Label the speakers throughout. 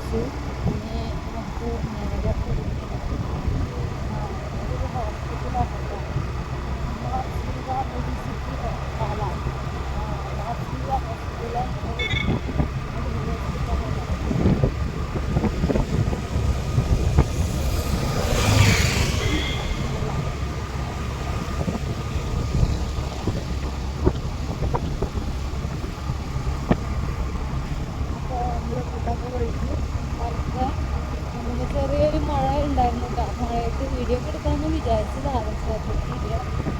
Speaker 1: 行 മഴയത്ത് വീഡിയോ എടുക്കാമെന്ന് വിചാരിച്ചതാണ്. പക്ഷേ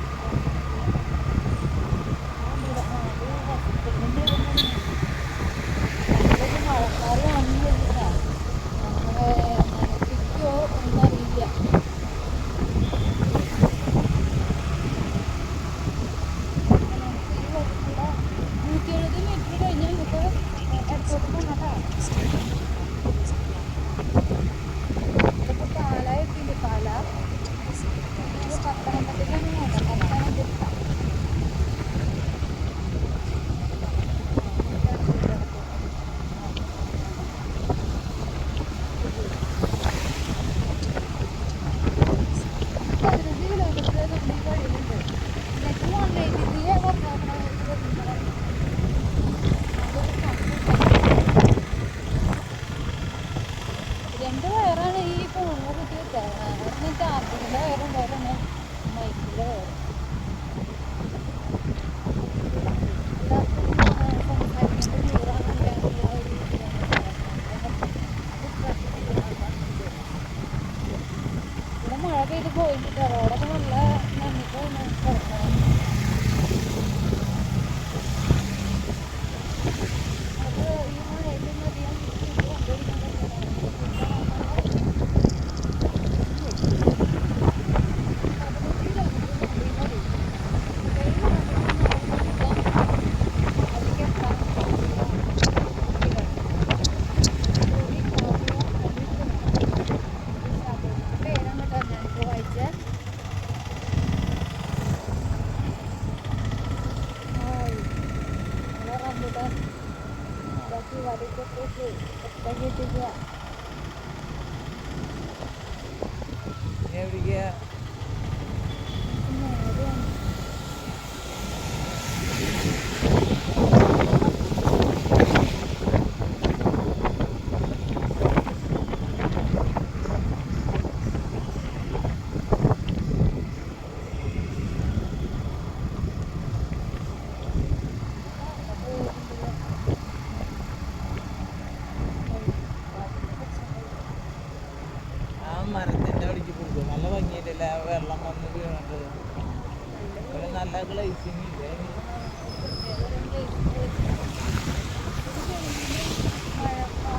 Speaker 1: രണ്ട് വയറാണ് ഈ ഫോണിനെ കുത്തി വെച്ചത് ഒരെണ്ണം ചാർജിങ്ങിന്റെ വയറുണ്ട് ഒരെണ്ണം മൈക്കിന്റെ വയർ
Speaker 2: എവിടേക്കാ പിടിച്ചു നല്ല ഭംഗിയിട്ടില്ല ആ വെള്ളം വന്ന് വീണത് ഇവിടെ നല്ല ഗ്ലേസിങ് ഇല്ലേ ആ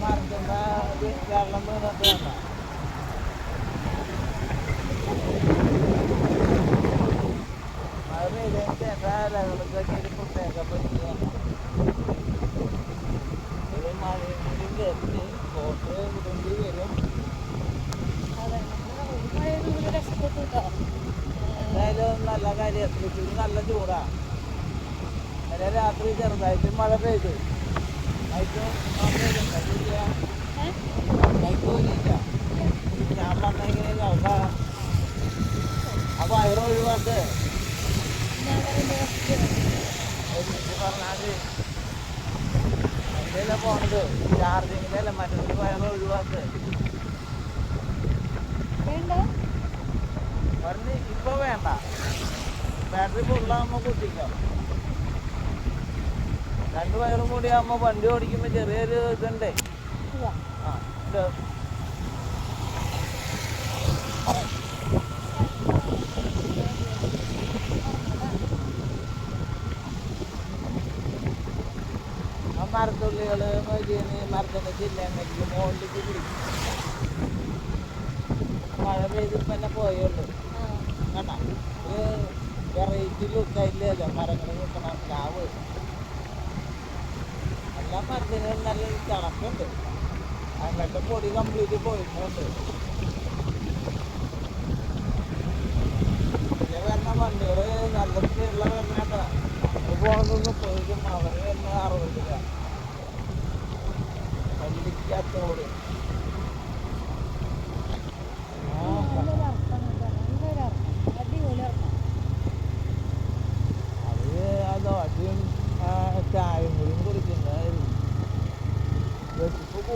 Speaker 2: മരത്തിന്റെ ഇത് വെള്ളം വീണിട്ട് വേണ്ട മഴ പെയ്തതിന് ശേഷം നല്ല കാര്യം തൃശ്ശൂർ നല്ല ചൂടാ. ഇന്നലെ രാത്രി ചെറുതായിട്ട് മഴ പെയ്തു. ഞാൻ പറഞ്ഞെങ്കിൽ അവിടെ ആ വയറ് ഒഴിവാക്ക്. പറഞ്ഞാൽ? അതിലല്ല പോണത്? ചാർജിങ്ങിലല്ല മറ്റൊരു വയറ് ഒഴിവാക്ക്. പറഞ്ഞ് ഇപ്പൊ വേണ്ട. ബാറ്ററി ഫുള്ളാകുമ്പോൾ കുത്തിക്കാം രണ്ട് വയറും കൂടി ആകുമ്പോൾ വണ്ടി ഓടിക്കുമ്പോൾ ചെറിയൊരു ഇതുണ്ടേ. ആ ഇത്. ചില്ലുണ്ടെങ്കിൽ മുകളിലേക്ക് പിടിക്കും. മഴ പെയ്ത് ഇപ്പൊ തന്നെ പോയുള്ളൂ
Speaker 1: ആ.
Speaker 2: കണ്ട ഒരു വെറൈറ്റി ലുക്കായില്ലല്ലോ മരങ്ങൾ നിൽക്കണ പ്ലാവ്. എല്ലാ മരത്തിനും നല്ല ചണക്കുണ്ട് അങ്ങനത്തെ പൊടി കംപ്ലീറ്റ് പോയിട്ടുണ്ട്. പിന്നെ വരുന്ന വണ്ടികൾ നല്ല സ്പീഡിലുള്ള വരുന്നേട്ടാ പോണതൊന്നും പോയിട്ടും അവർ വരുന്ന അറുപത് വണ്ടിക്കത്തോട്